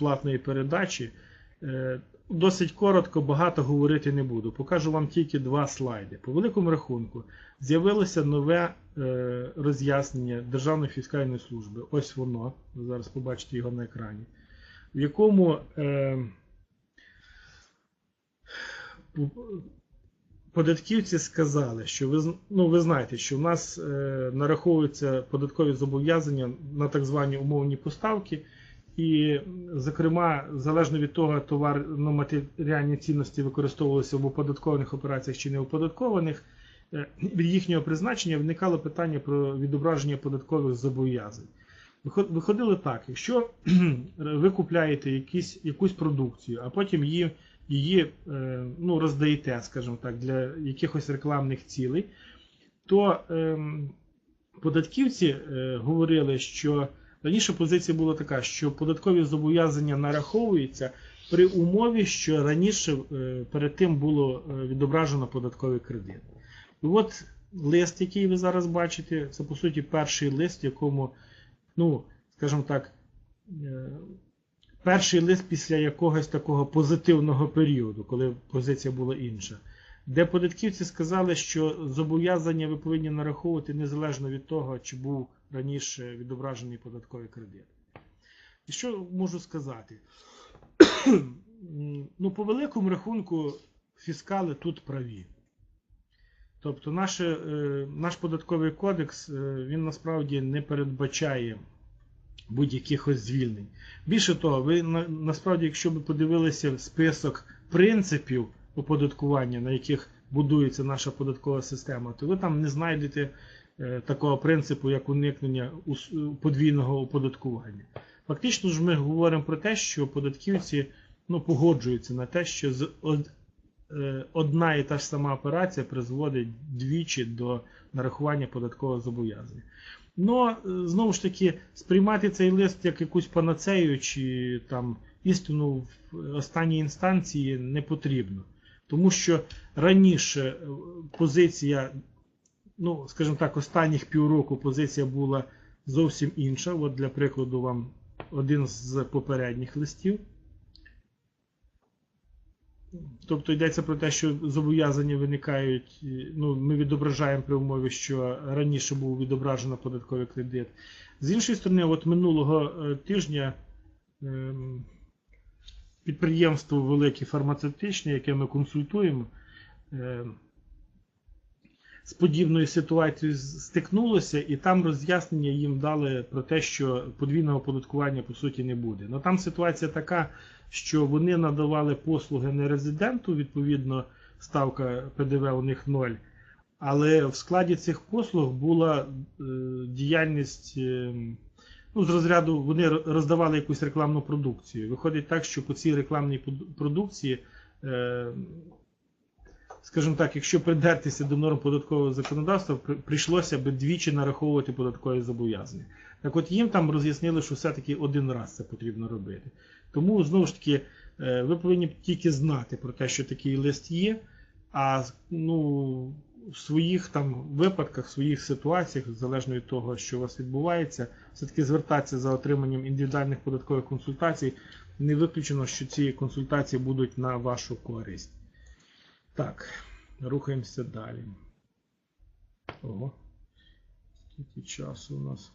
безплатної передачі. Е, Досить коротко, багато говорити не буду. Покажу вам тільки два слайди. По великому рахунку з'явилося нове е, роз'яснення Державної фіскальної служби. Ось воно. Ви зараз побачите його на екрані. В якому е, податківці сказали, що ви, ну, ви знаєте, що в нас нараховуються податкові зобов'язання на так звані умовні поставки. І, зокрема, залежно від того, товарно-матеріальні цінності використовувалися в оподаткованих операціях чи не оподаткованих, е, від їхнього призначення виникало питання про відображення податкових зобов'язань. Виходило так, якщо ви купляєте якісь, якусь продукцію, а потім її, її е, ну, роздаєте, скажімо так, для якихось рекламних цілей, то ем, податківці е, говорили, що раніше позиція була така, що податкові зобов'язання нараховуються при умові, що раніше е, перед тим було е, відображено податковий кредит. І от лист, який ви зараз бачите, це по суті перший лист, в якому, ну, скажімо так, е, перший лист після якогось такого позитивного періоду, коли позиція була інша. Де податківці сказали, що зобов'язання ви повинні нараховувати незалежно від того, чи був раніше відображений податковий кредит. І що можу сказати? ну, по великому рахунку, фіскали тут праві. Тобто наше, е, наш податковий кодекс е, він насправді не передбачає будь-яких звільнень. Більше того, ви на, насправді, якщо ви подивилися в список принципів оподаткування, на яких будується наша податкова система, то ви там не знайдете такого принципу, як уникнення подвійного оподаткування. Фактично ж ми говоримо про те, що податківці ну, погоджуються на те, що з е, одна і та ж сама операція призводить двічі до нарахування податкового зобов'язання. Ну, е, знову ж таки, сприймати цей лист як якусь панацею чи там істину в останній інстанції не потрібно. Тому що раніше е, позиція, ну, скажімо так, останніх півроку позиція була зовсім інша. От для прикладу вам один з попередніх листів. Тобто йдеться про те, що зобов'язання виникають, ну, ми відображаємо при умові, що раніше був відображено податковий кредит. З іншої сторони, от минулого е, тижня ем, підприємство велике фармацевтичне, яке ми консультуємо, ем, з подібною ситуацією стикнулося, і там роз'яснення їм дали про те, що подвійного оподаткування по суті не буде. Ну там ситуація така, що вони надавали послуги не резиденту, відповідно, ставка ПДВ у них ноль. Але в складі цих послуг була е, діяльність е, ну, з розряду, вони роздавали якусь рекламну продукцію. Виходить так, що по цій рекламній продукції, е, скажімо так, якщо придертися до норм податкового законодавства, прийшлося би двічі нараховувати податкові зобов'язання. Так от їм там роз'яснили, що все-таки один раз це потрібно робити. Тому знову ж таки, е, ви повинні тільки знати про те, що такий лист є, а ну, в своїх там випадках, в своїх ситуаціях, залежно від того, що у вас відбувається, все-таки звертатися за отриманням індивідуальних податкових консультацій. Не виключено, що ці консультації будуть на вашу користь. Так, рухаємося далі. Ого. Скільки часу у нас?